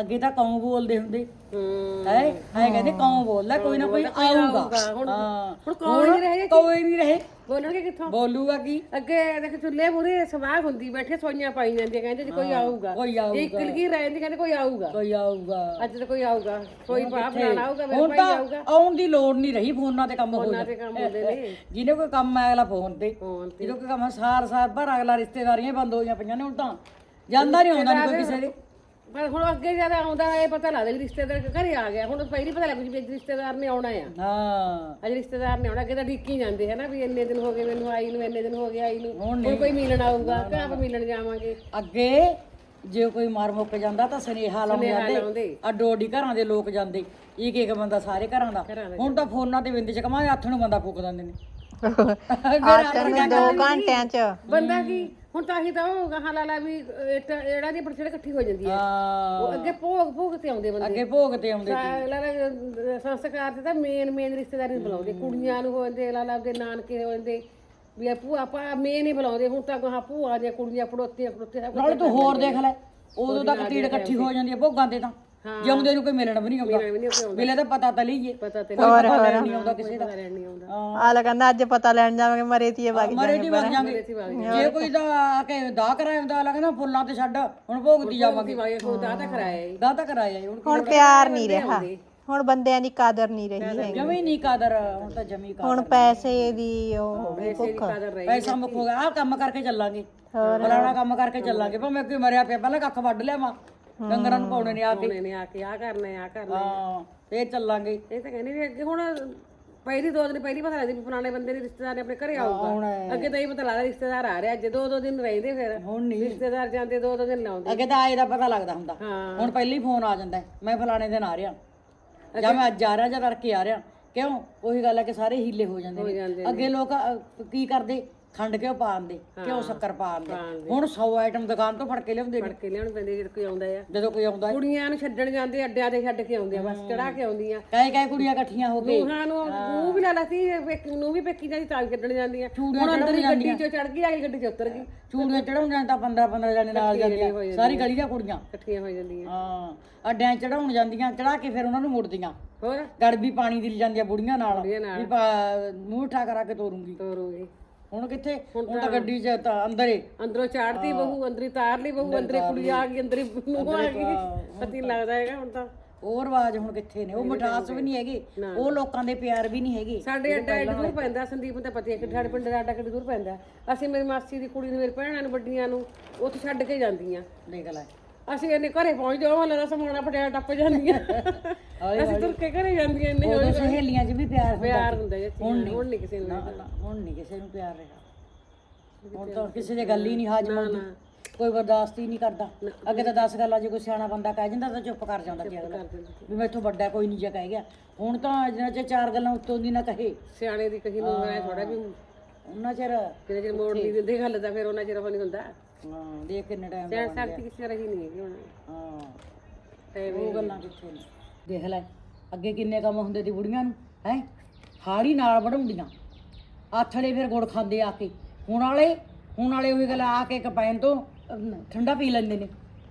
ਅੱਗੇ ਤਾਂ ਕੌਂ ਬੋਲਦੇ ਹੁੰਦੇ? ਹੈ। ਹੈ? ਕਹਿੰਦੇ ਕੌਂ ਬੋਲਦਾ ਕੋਈ ਨਾ ਕੋਈ ਆਊਗਾ। ਹੁਣ ਹੁਣ ਕੋਈ ਨਹੀਂ ਰਹੇ ਕੋਈ ਨਹੀਂ ਰਹੇ। ਬੋਲਣਗੇ ਕਿੱਥੋਂ? ਬੋਲੂਗਾ ਕੀ? ਅੱਗੇ ਦੇਖ ਚੁੱਲੇ ਮੂਰੇ ਸਵਾਹ ਹੁੰਦੀ ਬੈਠੇ ਸੋਈਆਂ ਪਾਈ ਜਾਂਦੀਆਂ ਕਹਿੰਦੇ ਜੀ ਕੋਈ ਆਊਗਾ। ਕੋਈ ਆਊਗਾ। ਇੱਕ ਲਗੀ ਰਹਿੰਦੀ ਕਹਿੰਦੇ ਕੋਈ ਆਊਗਾ। ਕੋਈ ਆਊਗਾ। ਅੱਜ ਤਾਂ ਕੋਈ ਆਊਗਾ। ਕੋਈ ਪਾ ਬਣਾਣਾ ਆਊਗਾ ਮੇਰੇ ਹੁਣ ਭਾਈ ਤਾਂ ਆਊਗਾ। ਆਉਣ ਦੀ ਲੋੜ ਨਹੀਂ ਰਹੀ ਫੋਨਾਂ ਤੇ ਕੰਮ ਹੋ ਫੋਨਾਂ ਜਾਂਦਾ ਤੇ ਕੰਮ ਹੁੰਦੇ ਨੇ। ਜਿਹਨੇ ਕੋਈ ਕੰਮ ਹੈ ਅਗਲਾ ਫੋਨ ਤੇ। ਜਿਹਨੇ ਕੋਈ ਕੰਮ ਹੈ ਸਾਰ ਸਾਰ ਪਰ ਅਗਲਾ ਰਿਸ਼ਤੇਦਾਰੀਆਂ ਹੀ ਬੰਦ ਹੋਈਆਂ ਪਈਆਂ ਨੇ ਹੁਣ ਤਾਂ। ਜਾਂਦਾ ਨਹੀਂ ਆਉਂਦਾ ਨਹੀਂ ਕੋਈ ਕਿਸੇ ਦੇ। ਪਰ ਹੁਣ ਅੱਗੇ ਜਦ ਆਉਂਦਾ ਇਹ ਪਤਾ ਲੱਗਦਾ ਵੀ ਰਿਸ਼ਤੇਦਾਰ ਘਰੇ ਆ ਗਿਆ। ਹੁਣ ਪਹਿਲੀ ਪਤਾ ਲੱਗੂ ਵੀ ਅੱਜ ਰਿਸ਼ਤੇਦਾਰ ਨੇ ਆਉਣਾ ਆ। ਹਾਂ। ਅੱਜ ਰਿਸ਼ਤੇਦਾਰ ਨੇ ਆਉਣਾ ਅੱਗੇ ਤਾਂ ਢੀਕੀ ਜਾਂਦੇ ਹੈ ਨਾ ਵੀ ਇੰਨੇ ਦਿਨ ਹੋ ਗਏ ਮੈਨੂੰ ਆਈ ਨੂੰ ਇੰਨੇ ਦਿਨ ਹੋ ਗਏ ਆਈ ਨੂੰ। ਹੁਣ ਕੋਈ ਮਿਲਣ ਆਊਗਾ ਕਿ ਆਪ ਮਿਲਣ ਜਾਵਾਂਗੇ? ਅੱਗੇ ਜੇ ਕੋਈ ਮਾਰ ਮੁੱਕ ਜਾਂਦਾ ਤਾਂ ਸੁਨੇਹਾ ਲਾਉਂਦੇ। ਅੱਡੋ ਅੱਡੀ ਘਰਾਂ ਦੇ ਲੋਕ ਜਾਂਦੇ ਇੱਕ ਇੱਕ ਬੰਦਾ ਸਾਰੇ ਘਰਾਂ ਦਾ। ਹੁਣ ਤਾਂ ਫੋਨਾਂ ਤੇ ਬਿੰਦ ਚ ਕਮਾ ਹੱਥ ਨੂੰ ਬੰਦਾ ਫੂਕ ਦਿੰਦੇ ਨੇ। ਆਟਨ ਨੂੰ 2 ਘੰਟਿਆਂ ਚ। ਬੰਦਾ ਕੀ? ਹੁਣ ਤਾਂ ਹੀ ਤਾਂ ਉਹ ਗਾਹਾਂ ਲਾ ਲਾ ਵੀ ਇਹ ਜਿਹੜਾ ਦੀ ਪਰਛੜ ਇਕੱਠੀ ਹੋ ਜਾਂਦੀ ਹੈ। ਹਾਂ। ਉਹ ਅੱਗੇ ਭੋਗ ਭੋਗ ਤੇ ਆਉਂਦੇ ਬੰਦੇ। ਅੱਗੇ ਭੋਗ ਤੇ ਆਉਂਦੇ ਲਾ ਲਾ ਸੰਸਕਾਰ ਤੇ ਤਾਂ ਮੇਨ ਮੇਨ ਰਿਸ਼ਤੇਦਾਰ ਨੂੰ ਬੁਲਾਉਂਦੇ। ਕੁੜੀਆਂ ਨੂੰ ਹੋ ਜਾਂਦੇ ਲਾ ਲਾ ਦੇ ਨਾਨਕੇ ਹੋ ਜਾਂਦੇ। ਵੀ ਇਹ ਭੂਆ ਆਪਾਂ ਮੇਨ ਹੀ ਬੁਲਾਉਂਦੇ। ਹੁਣ ਤਾਂ ਗਾਹਾਂ ਭੂਆ ਦੀਆਂ ਕੁੜੀਆਂ ਪੜੋਤੀਆਂ ਪੜੋਤੇ ਨਾਲੇ ਤੂੰ ਹੋਰ ਦੇਖ ਲੈ। ਉਦੋਂ ਤੱਕ ਤੀੜ ਇਕੱਠੀ ਹੋ ਜਾਂਦੀ ਹੈ ਭੋਗਾਂ ਤੇ ਤਾਂ। ਜਿਉਂਦੇ ਨੂੰ ਕੋਈ ਮਿਲਣ ਵੀ ਨਹੀਂ ਆਉਂਦਾ। ਵੀ ਨਹੀਂ ਕੋਈ ਮਿਲੇ ਤਾਂ ਪਤਾ ਤਾਂ ਲਈਏ। ਪਤਾ ਤੇ ਹੋਰ ਹੋਰ ਨਹੀਂ ਆਉਂਦਾ ਕਿਸੇ ਦਾ। ਲੈਣ ਨਹੀਂ ਆਉਂਦਾ। ਆਲਾ ਕਹਿੰਦਾ ਅੱਜ ਪਤਾ ਲੈਣ ਜਾਵਾਂਗੇ ਮਰੇ ਤੀਏ ਵਗ ਮਰੇ ਦੀ ਵਗ ਜਾਂਗੇ ਜੇ ਕੋਈ ਦਾ ਆ ਕੇ ਦਾ ਕਰਾਇਆ ਹੁੰਦਾ ਅਲਾ ਕਹਿੰਦਾ ਫੁੱਲਾਂ ਤੇ ਛੱਡ ਹੁਣ ਭੋਗਦੀ ਜਾਵਾਂਗੇ। ਕੋ ਦਾ ਤਾਂ ਕਰਾਇਆ ਈ। ਦਾ ਤਾਂ ਕਰਾਇਆ ਹੁਣ ਹੁਣ ਪਿਆਰ ਨਹੀਂ ਰਿਹਾ। ਹੁਣ ਬੰਦਿਆਂ ਦੀ ਕਦਰ ਨਹੀਂ ਰਹੀ ਹੈਗੀ। ਜਮੀ ਨਹੀਂ ਕਾਦਰ ਹੁਣ ਤਾਂ ਜਮੀ ਕਾਦਰ ਹੁਣ ਪੈਸੇ ਦੀ ਉਹ ਹੋ ਭੁੱਖ। ਕਦਰ ਰਹੀ ਪੈਸਾ ਮੁੱਕ ਹੋ ਗਿਆ ਆਹ ਕੰਮ ਕਰਕੇ ਚੱਲਾਂਗੇ। ਫਲਾਣਾ ਕੰਮ ਕਰਕੇ ਚੱਲਾਂਗੇ। ਭਾਵੇਂ ਕੋਈ ਮਰਿਆ ਪਿਆ ਪਹਿਲਾਂ ਕੱਖ ਵੱਢ ਲਿਆਵਾਂ। ਡੰਗਰਾਂ ਨੂੰ ਪਾਉਣੇ ਨੇ ਆ ਕੇ। ਉਹਨੇ ਨੇ ਆ ਕੇ ਆ ਕਰਨਾ ਆ ਕਰਨਾ ਹਾਂ। ਫੇਰ ਚੱਲਾਂਗੇ। ਇਹ ਤਾਂ ਕਹਿੰਦੇ ਵੀ ਅੱਗੇ ਹੁਣ ਪਹਿਲੀ ਦੋ ਦਿਨ ਪਹਿਲੀ ਪਤਾ ਲੱਗਦੀ ਵੀ ਫਲਾਣੇ ਬੰਦੇ ਦੇ ਰਿਸ਼ਤੇਦਾਰ ਨੇ ਆਪਣੇ ਘਰੇ ਆਊਗਾ। ਅੱਗੇ ਤਾਂ ਇਹ ਪਤਾ ਲੱਗਦਾ ਰਿਸ਼ਤੇਦਾਰ ਆ ਰਿਹਾ ਅੱਜ ਦੋ ਦੋ ਦਿਨ ਰਹਿੰਦੇ ਫਿਰ। ਹੁਣ ਨਹੀਂ। ਰਿਸ਼ਤੇਦਾਰ ਜਾਂਦੇ ਦੋ ਦੋ ਦਿਨ ਲਾਉਂਦੇ ਅੱਗੇ ਤਾਂ ਆਏ ਦਾ ਪਤਾ ਲੱਗਦਾ ਹੁੰਦਾ। ਹਾਂ। ਹੁਣ ਪਹਿਲੇ ਹੀ ਫੋਨ ਆ ਜਾਂਦਾ ਹੈ, ਮੈਂ ਫਲਾਣੇ ਦਿਨ ਆ ਰਿਹਾ। ਜਾਂ ਮੈਂ ਅੱਜ ਆ ਰਿਹਾ ਜਾਂ ਤੜਕੇ ਆ ਰਿਹਾ। ਕਿਉਂ? ਉਹੀ ਗੱਲ ਹੈ ਕਿ ਸਾਰੇ ਹੀਲੇ ਹੋ ਜਾਂਦੇ ਨੇ। ਅੱਗੇ ਲੋਕ ਕੀ ਕਰਦੇ? ਖੰਡ ਕਿਉਂ ਪਾਉਂਦੇ ਕਿਉਂ ਸ਼ੱਕਰ ਪਾਉਂਦੇ ਹੁਣ 100 ਆਈਟਮ ਦੁਕਾਨ ਤੋਂ ਫੜ ਕੇ ਲਿਆਉਂਦੇ ਨੇ। ਕੇ ਲਿਆਉਣ ਪੈਂਦੇ ਜਦ ਕੋਈ ਆਉਂਦਾ ਆ। ਜਦੋਂ ਕੋਈ ਆਉਂਦਾ। ਕੁੜੀਆਂ ਨੂੰ ਛੱਡਣ ਜਾਂਦੇ ਅੱਡਿਆਂ ਤੇ ਛੱਡ ਕੇ ਆਉਂਦੀਆਂ ਬਸ ਚੜਾ ਕੇ ਆਉਂਦੀਆਂ। ਕਈ ਕਈ ਕੁੜੀਆਂ ਇਕੱਠੀਆਂ ਹੋ ਕੇ। ਨੂੰਹਾਂ ਨੂੰ ਨੂੰ ਵੀ ਲਾ ਲਾਤੀ ਨੂੰ ਵੀ ਪੇਕੀ ਜਾਂਦੀ ਤਾਂ ਛੱਡਣ ਜਾਂਦੀਆਂ। ਹੁਣ ਅੰਦਰ ਹੀ ਗੱਡੀ ਚੋਂ ਚੜ ਗਈ ਅਗਲੀ ਗੱਡੀ 'ਚ ਉਤਰ ਗਈ। ਚੂੜੀਆਂ ਚੜਾਉਣ ਜਾਂ ਤਾਂ 15 15 ਜਣੇ ਨਾਲ ਜਾਂਦੀਆਂ। ਸਾਰੀ ਗਲੀ ਦੀਆਂ ਕੁੜੀਆਂ। ਇਕੱਠੀਆਂ ਹੋ ਜਾਂਦੀਆਂ। ਹਾਂ। ਅੱਡਿਆਂ ਚੜਾਉਣ ਜਾਂਦੀਆਂ ਚੜਾ ਕੇ ਫਿਰ ਉਹਨਾਂ ਨੂੰ ਮੁੜਦੀਆਂ। ਹੋਰ? ਗੜਬੀ ਪਾਣੀ ਦੀ ਜਾਂਦੀਆਂ ਬੁੜੀਆਂ ਨਾਲ। ਵੀ ਮੂੰਹ ਠਾ ਕਰਾ ਕੇ ਤੋਰੂੰਗੀ। ਤੋਰੂਗੀ। ਹੁਣ ਕਿੱਥੇ? ਹੁਣ ਤਾਂ ਗੱਡੀ 'ਚ ਤਾਂ ਅੰਦਰ। ਏ ਅੰਦਰੋਂ ਚਾੜਦੀ ਬਹੂ ਅੰਦਰੀ ਤਾਰ ਲਈ ਬਹੂ ਅੰਦਰੇ ਕੁੜੀ ਆ ਗਈ ਅੰਦਰੇ ਨੂੰ ਆ ਗਈ। ਪਤਾ ਲੱਗਦਾ ਹੈਗਾ ਹੁਣ ਤਾਂ। ਉਹ ਰਿਵਾਜ ਹੁਣ ਕਿੱਥੇ ਨੇ? ਉਹ ਮਠਾਸ ਵੀ ਨਹੀਂ ਹੈਗੇ। ਉਹ ਲੋਕਾਂ ਦੇ ਪਿਆਰ ਵੀ ਨਹੀਂ ਹੈਗੇ। ਸਾਡੇ ਅੱਡਾ ਐਡੀ ਦੂਰ ਪੈਂਦਾ ਸੰਦੀਪ ਨੂੰ ਤਾਂ ਪਤਾ ਹੈ ਕਿ ਸਾਡੇ ਪਿੰਡ ਦਾ ਅੱਡਾ ਕਿੰਨੀ ਦੂਰ ਪੈਂਦਾ। ਅਸੀਂ ਮੇਰੀ ਮਾਸੀ ਦੀ ਕੁੜੀ ਨੂੰ ਮੇਰੀ ਭੈਣਾਂ ਨੂੰ ਵੱਡੀਆਂ ਨੂੰ ਉੱਥੇ ਛੱਡ ਕੇ ਜਾਂਦੀਆਂ। ਦੇਖ ਲੈ। ਅਸੀਂ ਇਹਨੇ ਘਰੇ ਪਹੁੰਚ ਜਾਓ ਹਲਾ ਸਮਾਣਾ ਪਟਿਆਲਾ ਟੱਪ ਜਾਂਦੀਆਂ। ਅਸੀਂ ਤੁਰ ਕੇ ਘਰੇ ਜਾਂਦੀਆਂ ਇੰਨੇ ਉਦੋਂ ਸਹੇਲੀਆਂ 'ਚ ਵੀ ਪਿਆਰ ਹੁੰਦਾ ਪਿਆਰ ਹੁੰਦਾ ਜੀ ਹੁਣ ਨਹੀਂ। ਹੁਣ ਨਹੀਂ ਕਿਸੇ ਨੂੰ ਹੁਣ ਨਹੀਂ ਕਿਸੇ ਨੂੰ ਪਿਆਰ ਰਿਹਾ। ਹੁਣ ਤਾਂ ਕਿਸੇ ਦੇ ਗੱਲ ਹੀ ਨਹੀਂ ਹਾਜ਼ਮ ਹੁੰਦੀ। ਕੋਈ ਬਰਦਾਸ਼ਤ ਹੀ ਨਹੀਂ ਕਰਦਾ। ਅੱਗੇ ਤਾਂ 10 ਗੱਲਾਂ ਜੇ ਕੋਈ ਸਿਆਣਾ ਬੰਦਾ ਕਹਿ ਜਾਂਦਾ ਤਾਂ ਚੁੱਪ ਕਰ ਜਾਂਦਾ ਕਿ ਅਗਲਾ। ਵੀ ਮੈਥੋਂ ਵੱਡਾ ਕੋਈ ਨਹੀਂ ਜੇ ਕਹਿ ਗਿਆ। ਹੁਣ ਤਾਂ ਜਿੰਨਾ ਚਿਰ ਚਾਰ ਗੱਲਾਂ ਉੱਤੋਂ ਦੀ ਨਾ ਕਹੇ। ਸਿਆਣੇ ਦੀ ਕਹੀ ਨੂੰ ਹੈ। ਥੋੜਾ ਵੀ ਉਹਨਾਂ ਚਿਰ ਕਿਹਨੇ ਚਿਰ ਮੋੜ ਨਹੀਂ ਦਿੰਦੇ ਗੱਲ ਤਾਂ ਫਿਰ ਉਹਨਾਂ ਚਿਰ ਉਹ ਨਹੀਂ ਹੁੰਦਾ। ਹਾਂ ਦੇਖ ਕਿੰਨੇ ਟਾਈਮ ਸਿਆਣ ਸ਼ਕਤੀ ਕਿਸੇ ਤਰ੍ਹਾਂ ਹੀ ਨਹੀਂ ਹੈਗੀ ਹੁਣ। ਹਾਂ ਤੇ ਉਹ ਗੱਲਾਂ ਕਿੱਥੇ ਨੇ? ਦੇਖ ਲੈ ਅੱਗੇ ਕਿੰਨੇ ਕੰਮ ਹੁੰਦੇ ਸੀ ਬੁੜੀਆਂ ਨੂੰ ਹੈ? ਹਾੜੀ ਨਾਲ ਵਢਾਉਂਦੀਆਂ। ਆਥੜੇ ਫਿਰ ਗੁੜ ਖਾਂਦੇ ਆ ਕੇ। ਹੁਣ ਵਾਲੇ ਹੁਣ ਵਾਲੇ ਉਹੀ ਗੱਲ ਆ ਕੇ ਕਪੈਨ ਤੋਂ ਠੰਡਾ ਪੀ ਲੈਂਦੇ ਨੇ।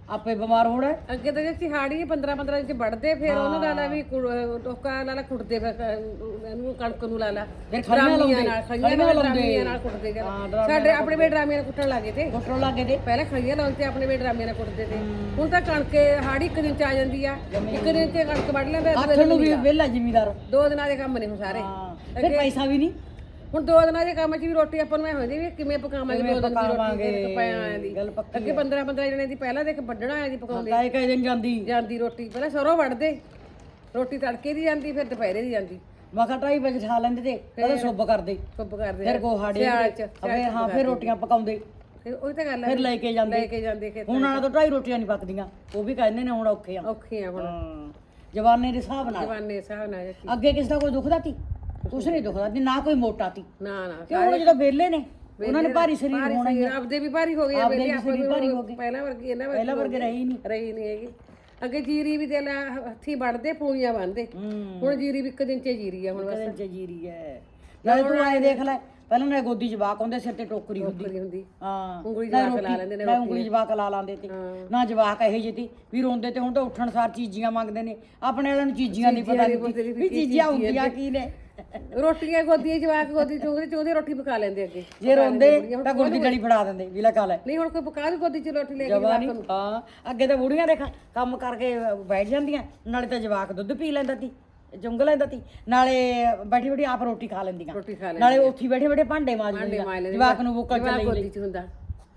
ਆਪੇ ਬਿਮਾਰ ਹੋਣਾ। ਅੱਗੇ ਤਾਂ ਜੇ ਹਾੜੀ 15 15 ਇੰਚ ਵੱਢਦੇ ਫਿਰ ਉਹਨੂੰ ਲਾ ਵੀ ਟੋਕਾ ਲਾ ਲਾ ਕੁੱਟਦੇ ਫਿਰ ਕ- ਇਹਨੂੰ ਕਣਕ ਨੂੰ ਲਾ ਲਾ। ਫਿਰ ਖਲੀਆਂ ਡਰਾਮੀਆਂ ਲਾਉਂਦੇ। ਨਾਲ ਖਲੀਆਂ ਨਾਲ ਡਰਾਮੀਆਂ ਨਾਲ ਕੁੱਟਦੇ ਗੇ। ਸਾਡੇ ਆਪਣੇ ਵੀ ਡਰਾਮੀਆਂ ਨਾਲ ਕੁੱਟਣ ਲੱਗੇ ਤੇ। ਕੁੱਟਣ ਲੱਗੇ ਦੇ ਪਹਿਲਾਂ ਖਲੀਆਂ ਲਾਉਂਦੇ ਆਪਣੇ ਵੀ ਡਰਾਮੀਆਂ ਨਾਲ ਕੁੱਟਦੇ ਤੇ। ਹੁਣ ਤਾਂ ਕਣਕ ਹਾੜੀ ਇੱਕ ਦਿਨ ਚ ਆ ਜਾਂਦੀ ਆ। ਇੱਕ ਦਿਨ ਚ ਕਣਕ ਵੱਢ ਲੈਂਦਾ ਹੱਥ ਨੂੰ ਵੀ ਵਿਹਲਾ ਜ਼ਿਮੀਦਾਰ। ਦੋ ਦਿਨਾਂ ਦੇ ਕੰਮ ਨੇ ਹੁਣ ਸਾਰੇ। ਹਾਂ। ਫਿਰ ਪੈਸਾ ਵੀ ਨਹੀਂ। ਹੁਣ ਦੋ ਦਿਨਾਂ ਦੇ ਕੰਮ 'ਚ ਵੀ ਰੋਟੀ ਆਪਾਂ ਨੂੰ ਐ ਹੁੰਦੀ ਵੀ ਕਿਵੇਂ ਪਕਾਵਾਂਗੇ ਦੋ ਦਿਨ ਦੀ ਰੋਟੀ ਦੇ ਪਏ ਆਏ ਦੀ। ਗੱਲ ਪੱਕੀ ਅੱਗੇ 15 15 ਜਣੇ ਦੀ ਪਹਿਲਾਂ ਦੇਖ ਵੱਢਣਾ ਆਇਆ ਦੀ ਪਕਾਉਂਦੇ। ਕਾਏ ਕਾਏ ਦਿਨ ਜਾਂਦੀ। ਜਾਂਦੀ ਰੋਟੀ। ਪਹਿਲਾਂ ਸਰੋਂ ਵੱਢਦੇ। ਰੋਟੀ ਤੜਕੇ ਦੀ ਜਾਂਦੀ ਫਿਰ ਦੁਪਹਿਰੇ ਦੀ ਜਾਂਦੀ। ਮਖਾ ਢਾਈ ਵਜੇ ਖਾ ਲੈਂਦੇ ਤੇ ਕਦੇ ਸੁੱਬ ਕਰਦੇ। ਚੁੱਪ ਕਰਦੇ। ਫਿਰ ਚ ਫਿਰ ਹਾਂ ਫਿਰ ਰੋਟੀਆਂ ਪਕਾਉਂਦੇ। ਫਿਰ ਉਹੀ ਤਾਂ ਗੱਲ ਹੈ ਫਿਰ ਲੈ ਕੇ ਜਾਂਦੇ। ਲੈ ਕੇ ਜਾਂਦੇ ਖੇਤ ਹੁਣ ਨਾਲ ਤਾਂ ਢਾਈ ਰੋਟੀਆਂ ਨਹੀਂ ਪੱਕਦੀਆਂ। ਉਹ ਵੀ ਕਹਿੰਦੇ ਨੇ ਹੁਣ ਔਖੇ ਆ ਔਖੇ ਆ ਹੁਣ ਜਵਾਨੇ ਦੇ ਹਿਸਾਬ ਨਾਲ। ਜਵਾਨੇ ਹਿਸਾਬ ਨਾਲ। ਅੱਗੇ ਕਿਸੇ ਦਾ ਕੋਈ ਦੁਖਦਾ ਤੀ ਕੁਛ ਨਹੀਂ ਦੁਖਦਾ ਨਾ ਕੋਈ ਮੋਟਾ ਤੀ। ਨਾ ਨਾ ਕਿਉਂ? ਹੁਣ ਜਦੋਂ ਵਿਹਲੇ ਨੇ ਉਹਨਾਂ ਨੇ ਭਾਰੀ ਸਰੀਰ ਹੋਣਾ ਹੀ ਆ। ਆਪਦੇ ਵੀ ਭਾਰੀ ਹੋ ਗਏ ਆਪਦੇ ਵੇਲੇ ਵੀ ਸਰੀਰ ਭਾਰੀ ਹੋ ਗਏ। ਪਹਿਲਾਂ ਵਰਗੀ ਇਹਨਾਂ ਪਹਿਲਾਂ ਵਰਗੇ ਰਹੀ ਨਹੀਂ। ਰਹੀ ਨਹੀਂ ਹੈਗੀ। ਅੱਗੇ ਜੀਰੀ ਵੀ ਦੇ ਲੈ ਹੱਥੀ ਵੜਦੇ ਪੂਈਆਂ ਬੰਨਦੇ ਹੂੰ। ਹੁਣ ਜੀਰੀ ਵੀ ਇੱਕ ਦਿਨ ਚ ਜੀਰੀ ਆ ਹੁਣ ਬਸ। ਕਦਨ ਚ ਜੀਰੀ ਹੈ ਨਾਲੇ ਤੂੰ ਆਏ ਦੇਖ ਲੈ ਪਹਿਲਾਂ ਨਾ ਗੋਦੀ ਜਵਾਕ ਹੁੰਦੇ ਸਿਰ ਤੇ ਟੋਕਰੀ ਹੁੰਦੀ। ਕਰੀ ਹੁੰਦੀ। ਹਾਂ। ਉਂਗਲੀ ਜਵਾਕ ਲਾ ਲੈਂਦੇ ਨੇ ਨਾ ਉਂਗਲੀ ਜਵਾਕ ਲਾ ਲਾਂਦੇ ਤੇ। ਨਾ ਜਵਾਕ ਇਹੋ ਜਿਹੀ ਤੀ ਵੀ ਰੋਂਦੇ ਤੇ ਹੁਣ ਤਾਂ ਉੱਠਣ ਸਾਰ ਚੀਜ਼ੀਆਂ ਮੰਗਦੇ ਨੇ। ਆਪਣੇ ਵਾਲਿਆਂ ਨੂੰ ਚੀਜ਼ੀਆਂ ਨਹੀਂ ਪਤਾ ਨਹੀਂ ਵੀ ਚੀਜ਼ੀਆਂ ਹੁੰਦੀਆਂ ਕੀ ਨੇ। ਰੋਟੀਆਂ ਗੋਦੀ ਜਵਾਕ ਗੋਦੀ ਚੋਦੇ ਚੋਦੇ ਰੋਟੀ ਪਕਾ ਲੈਂਦੇ ਅੱਗੇ। ਜੇ ਰੋਂਦੇ ਤਾਂ ਗੁਰਦੀ ਗਲੀ ਫੜਾ ਦਿੰਦੇ ਵੀ ਲੈ ਖਾ ਲੈ। ਨਹੀਂ ਹੁਣ ਕੋਈ ਪਕਾ ਵੀ ਗੋਦੀ ਚ ਰੋਟੀ ਲੈ ਕੇ ਜਵਾ ਨਹੀਂ ਹਾਂ ਅੱਗੇ ਤਾਂ ਬੁੜੀਆਂ ਦੇਖ ਕੰਮ ਕਰਕੇ ਬੈਠ ਜਾਂਦੀਆਂ ਨਾਲੇ ਤਾਂ ਜਵਾਕ ਦੁੱਧ ਪੀ ਲੈਂਦਾ ਤੀ ਚੁੰਗ ਲੈਂਦਾ ਤੀ ਨਾਲੇ ਬੈਠੀ ਬੈਠੀ ਆਪ ਰੋਟੀ ਖਾ ਲੈਂਦੀਆਂ। ਰੋਟੀ ਖਾ ਲੈ ਨਾਲੇ ਉੱਥੇ ਬੈਠੇ ਬੈਠੇ ਭਾਂਡੇ ਮਾਂਜ ਲੈਂਦੀਆਂ ਲੈਂਦੇ ਜਵਾਕ ਨੂੰ ਬੁੱਕਲ ਜਵਾਕ ਚੱਲੀ ਗੋਦੀ ਚ ਹੁੰਦਾ।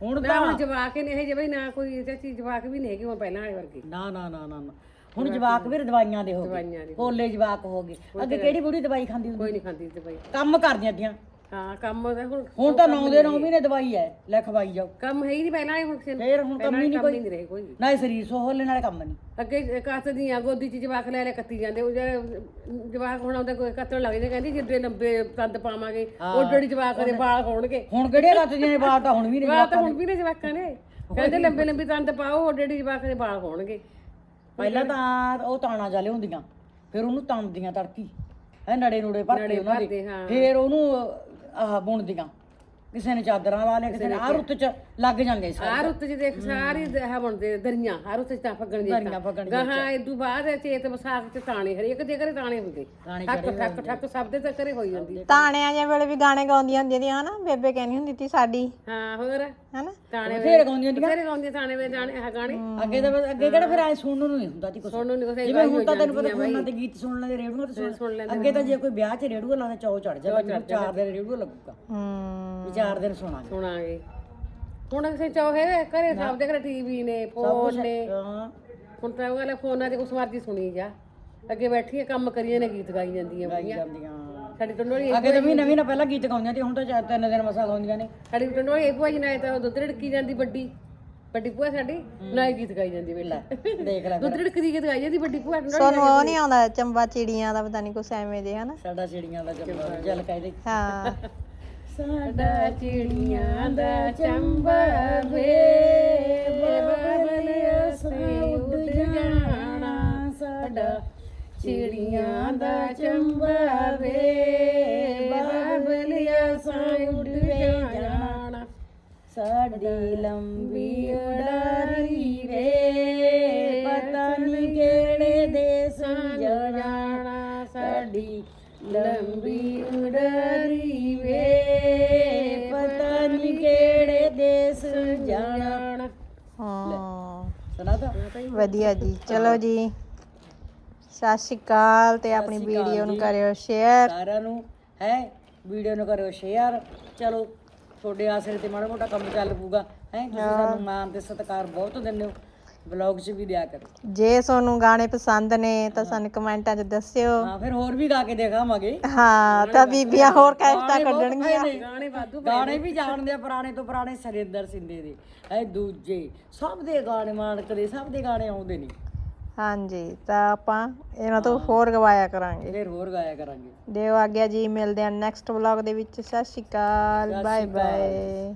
ਹੁਣ ਨਾ ਤਾਂ ਜਵਾਕ ਇਹ ਜਿਹੇ ਨਾ ਕੋਈ ਚਾਚੀ ਜਵਾਕ ਵੀ ਨਹੀਂ ਹੈਗੇ ਹੁਣ ਪਹਿਲਾਂ ਵਾਲੇ ਵਰਗੇ। ਨਾ ਨਾ ਨਾ ਨਾ ਨਾ। ਹੁਣ ਜਵਾਕ ਵੀ ਦਵਾਈਆਂ ਦੇ ਹੋ ਦਵਾਈਆਂ ਦੇ ਹੋਲੇ ਜਵਾਕ ਹੋ ਗਏ। ਅੱਗੇ ਕਿਹੜੀ ਬੁੜੀ ਦਵਾਈ ਖਾਂਦੀ ਹੁੰਦੀ? ਕੋਈ ਨਹੀਂ ਖਾਂਦੀ ਭਾਈ ਕੰਮ ਕਰਦੀਆਂ ਦੀਆਂ ਹਾਂ ਕੰਮ ਤਾਂ ਹੁਣ ਹੁਣ ਤਾਂ ਨੌ ਦੇ ਨੌ ਮਹੀਨੇ ਦਵਾਈ ਹੈ ਲੈ ਖਵਾਈ ਜਾਓ। ਕੰਮ ਹੈ ਹੀ ਨਹੀਂ ਪਹਿਲਾਂ ਵਾਲੇ ਹੁਣ ਕਿਸੇ ਨੂੰ। ਫੇਰ ਹੁਣ ਕੰਮ ਹੀ ਨਹੀਂ ਕੋਈ। ਨਹੀਂ ਰਹੇ ਕੋਈ। ਵੀ। ਨਾ ਇਹ ਸਰੀਰ ਸੋਹਲੇ ਨਾਲੇ ਕੰਮ ਨਹੀਂ। ਅੱਗੇ ਕੱਤਦੀਆਂ ਗੋਦੀ ਚ ਜਵਾਕ ਲੈ ਲੈ ਕੱਤੀ ਜਾਂਦੇ ਉਹ ਜਿਹੜੇ ਜਵਾਕ ਹੁਣ ਆਉਂਦੇ ਕੋਈ ਕੱਤਣ ਲੱਗ ਜਾਂਦੇ ਕਹਿੰਦੀ ਜਿੱਡੇ ਲੰਬੇ ਤੰਦ ਪਾਵਾਂਗੇ ਉਹ ਜਿਹੜੀ ਜਵਾਕ ਦੇ ਵਾਲ ਹੋਣਗੇ। ਹੁਣ ਕਿਹੜੇ ਰੱਤ ਦੀਆਂ ਨੇ? ਬਾਤ ਤਾਂ ਹੁਣ ਵੀ ਨਹੀਂ ਵਾਲ ਤਾਂ ਹੁਣ ਵੀ ਨੇ ਜਵਾਕਾਂ ਨੇ ਕਹਿੰਦੇ ਲੰਬੇ ਲੰਬੇ ਤੰਦ ਪਾਓ ਉਹ ਜਿਹੜੀ ਜਵਾਕ ਦੇ ਵਾਲ ਹੋਣਗੇ। ਪਹਿਲਾਂ ਤਾਂ ਉਹ ਤਾਣਾ ਜਾ ਲਿਆਉਂਦੀਆਂ ਫਿਰ ਉਹਨੂੰ ਤਣਦੀਆਂ ਤੜਕੀ ਹੈ ਨੜੇ ਨੂੜੇ ਭਰ ਕੇ ਉਹਨਾਂ ਦੇ। ਫਿਰ ਉਹਨੂੰ ਆਹ ਬੁਣਦੀਆਂ ਕਿਸੇ ਨੇ ਚਾਦਰਾਂ ਲਾ ਲਿਆ ਕਿਸੇ ਨੇ ਆਹ ਰੁੱਤ ਚ ਲੱਗ ਜਾਂਦੇ ਸਾਰੇ। ਆ ਰੁੱਤ ਚ ਦੇਖ ਸਾਰੀ ਹ ਬਣਦੇ ਦਰੀਆਂ ਆ ਰੁੱਤ ਚ ਤਾਂ ਫੱਗਣ ਦੀ ਦਰੀਆਂ ਫੱਗਣ ਦੀਆਂ ਗਾਹਾਂ ਇਦੋਂ ਬਾਅਦ ਚੇਤ ਵਿਸਾਖ ਚ ਤਾਣੇ ਹਰੇਕ ਦੇ ਘਰੇ ਤਾਣੇ ਹੁੰਦੇ। ਤਾਣੇ ਠੱਕ ਠੱਕ ਠੱਕ ਸਭ ਦੇ ਤਾਂ ਘਰੇ ਹੋਈ ਜਾਂਦੀ। ਤਾਣਿਆਂ ਜਿਹੇ ਵੇਲੇ ਵੀ ਗਾਣੇ ਗਾਉਂਦੀਆਂ ਹੁੰਦੀਆਂ ਦੀਆਂ ਹਨਾ? ਬੇਬੇ ਕਹਿੰਦੀ ਹੁੰਦੀ ਤੀ ਸਾਡੀ। ਹਾਂ ਹੋਰ? ਹਨਾ? ਤਾਣੇ ਫੇਰ ਗਾਉਂਦੀਆਂ ਦੀਆਂ ਘਰੇ ਗਾਉਂਦੇ ਤਾਣੇ ਵੇ ਜਾਣੇ ਆ ਗਾਣੇ। ਅੱਗੇ ਤਾਂ ਅੱਗੇ ਕਿਹੜਾ ਫਿਰ ਐ ਸੁਣਨ ਨੂੰ ਨਹੀਂ ਹੁੰਦਾ ਸੀ ਕੁਛ। ਸੁਣਨ ਨੂੰ ਕਿਸੇ ਜਿਵੇਂ ਹੁਣ ਤਾਂ ਤੈਨੂੰ ਪਤਾ ਫੋਨਾਂ ਤੇ ਗੀਤ ਸੁਣ ਲੈਂਦੇ ਰੇਡੀਓ ਤੇ ਸੁਣ ਅੱਗੇ ਤਾਂ ਜੇ ਕੋਈ ਵਿਆਹ 'ਚ ਰੇਡੀਓ ਲਾਉਂਦਾ ਚੌ ਚੜ ਜਾਂਦਾ ਵੀ ਚਾਰ ਦਿਨ ਰੇਡੀਓ ਲੱਗੂਗਾ। ਹੂੰ। ਚਾਰ ਦਿਨ ਸੁਣਾਂਗੇ ਸੁਣਾਂਗੇ। ਹੁਣ ਕਿਸੇ ਚੌਹੇ ਘਰੇ ਸਭ ਦੇ ਘਰੇ ਟੀਵੀ ਨੇ ਫੋਨ ਨੇ। ਹਾਂ। ਹੁਣ ਤਾਂ ਉਹ ਵਾਲੇ ਫੋਨਾਂ ਤੇ ਉਸ ਮਰਜ਼ੀ ਸੁਣੀ ਜਾ। ਅੱਗੇ ਬੈਠੀਆਂ ਕੰਮ ਕਰੀਆਂ ਨੇ ਗੀਤ ਗਾਈ ਜਾਂਦੀਆਂ ਬੁੜੀਆਂ। ਜਾਂਦੀਆਂ ਸਾਡੀ ਟੰਡੋਲੀ ਅੱਗੇ ਤਾਂ ਮਹੀਨਾ ਮਹੀਨਾ ਪਹਿਲਾਂ ਗੀਤ ਗਾਉਂਦੀਆਂ ਤੇ ਹੁਣ ਤਾਂ ਚਾਰ ਤਿੰਨ ਦਿਨ ਮਸਾ ਗਾਉਂਦੀਆਂ ਨੇ। ਸਾਡੀ ਟੰਡੋਲੀ ਇਹ ਭੂਆ ਜੀ ਨਾਲ ਤਾਂ ਉਹ ਦੁੱਧ ਰੜਕੀ ਜਾਂਦੀ ਵੱਡੀ। ਵੱਡੀ ਭੂਆ ਸਾਡੀ ਨਾ ਹੀ ਗੀਤ ਗਾਈ ਜਾਂਦੀ ਵੇਲੇ ਦੇਖ ਲੈ ਦੁੱਧ ਰੜਕਦੀ ਗੀਤ ਗਾਈ ਜਾਂਦੀ ਵੱਡੀ ਭੂਆ ਟੰਡੋਲੀ ਤੁਹਾਨੂੰ ਉਹ ਨਹੀਂ ਆਉਂਦਾ ਚੰਬਾ ਚਿੜੀਆਂ ਦਾ ਪਤਾ ਨਹੀਂ ਕੁਛ ਐਵੇਂ ਦੇ ਹਨਾ। ਸਾਡਾ ਚਿੜੀਆਂ ਦਾ ਜੰਮਾ ਜਲ ਕਹਿੰਦੇ ਹਾਂ। ਸਾਡਾ ਚਿੜੀਆਂ ਦਾ ਚੰਬਾ ਵੇ ਬਬਲਿਆ ਸੇ ਉੱਡ ਜਾਣਾ ਸਾਡਾ ਚਿੜੀਆਂ ਦਾ ਚੰਬਾ ਵੇ ਬਬਲਿਆ ਸੇ ਉੱਡ ਜਾਣਾ ਸਾਡੀ ਲੰਬੀ ਉਡਾਰੀ ਵੇ ਪਤਾ ਨਹੀਂ ਕਿਹੜੇ ਦੇਸ ਜਾਣਾ ਸਾਡੀ ਲੰਬੀ ਉਡਾਰੀ ਵੇ ਪਤਾ ਨਹੀਂ ਕਿਹੜੇ ਦੇਸ ਜਾਣਾ। ਹਾਂ। ਸੁਣਾ ਤਾਂ। ਵਧੀਆ ਜੀ। ਚਲੋ ਜੀ। ਸਤਿ ਸ਼੍ਰੀ ਅਕਾਲ ਤੇ ਆਪਣੀ ਵੀਡੀਓ ਨੂੰ ਕਰਿਓ ਸ਼ੇਅਰ ਸਾਰਿਆਂ ਨੂੰ ਹੈ? ਵੀਡੀਓ ਨੂੰ ਕਰਿਓ ਸ਼ੇਅਰ ਚਲੋ ਤੁਹਾਡੇ ਆਸਰੇ ਤੇ ਮਾੜਾ ਮੋਟਾ ਕੰਮ ਚੱਲ ਪੂਗਾ ਹੈ? ਤੁਸੀਂ ਸਾਨੂੰ ਮਾਣ ਤੇ ਸਤਿਕਾਰ ਬਹੁਤ ਦਿੰਦੇ ਹੋ। ਵਲੌਗ 'ਚ ਵੀ ਦਿਆ ਕਰੋ। ਜੇ ਤੁਹਾਨੂੰ ਗਾਣੇ ਪਸੰਦ ਨੇ ਤਾਂ ਸਾਨੂੰ ਕਮੈਂਟਾਂ 'ਚ ਦੱਸਿਓ। ਹਾਂ ਫਿਰ ਹੋਰ ਵੀ ਗਾ ਕੇ ਦਿਖਾਵਾਂਗੇ। ਹਾਂ ਤਾਂ ਬੀਬੀਆਂ ਹੋਰ ਕੈਸਟਾਂ ਕੱਢਣਗੀਆਂ। ਗਾਣੇ ਵਾਧੂ ਗਾਣੇ ਵੀ ਜਾਣਦੇ ਆ ਪੁਰਾਣੇ ਤੋਂ ਪੁਰਾਣੇ ਸਰਿੰਦਰ ਸਿੰਦੇ ਦੇ। ਐ ਦੂਜੇ ਸਭ ਦੇ ਗਾਣੇ ਮਾਨਕ ਦੇ ਸਭ ਦੇ ਗਾਣੇ ਆਉਂਦੇ ਨੇ। ਹਾਂਜੀ ਤਾਂ ਆਪਾਂ ਇਹਨਾਂ ਤੋਂ ਹੋਰ ਗਵਾਇਆ ਕਰਾਂਗੇ। ਫਿਰ ਹੋਰ ਗਾਇਆ ਕਰਾਂਗੇ। ਦਿਓ ਆਗਿਆ ਜੀ ਮਿਲਦੇ ਹਾਂ ਨੈਕਸਟ ਵਲੌਗ ਦੇ ਵਿੱਚ। ਸਤਿ ਸ਼੍ਰੀ ਅਕਾਲ ਬਾਏ ਬਾਏ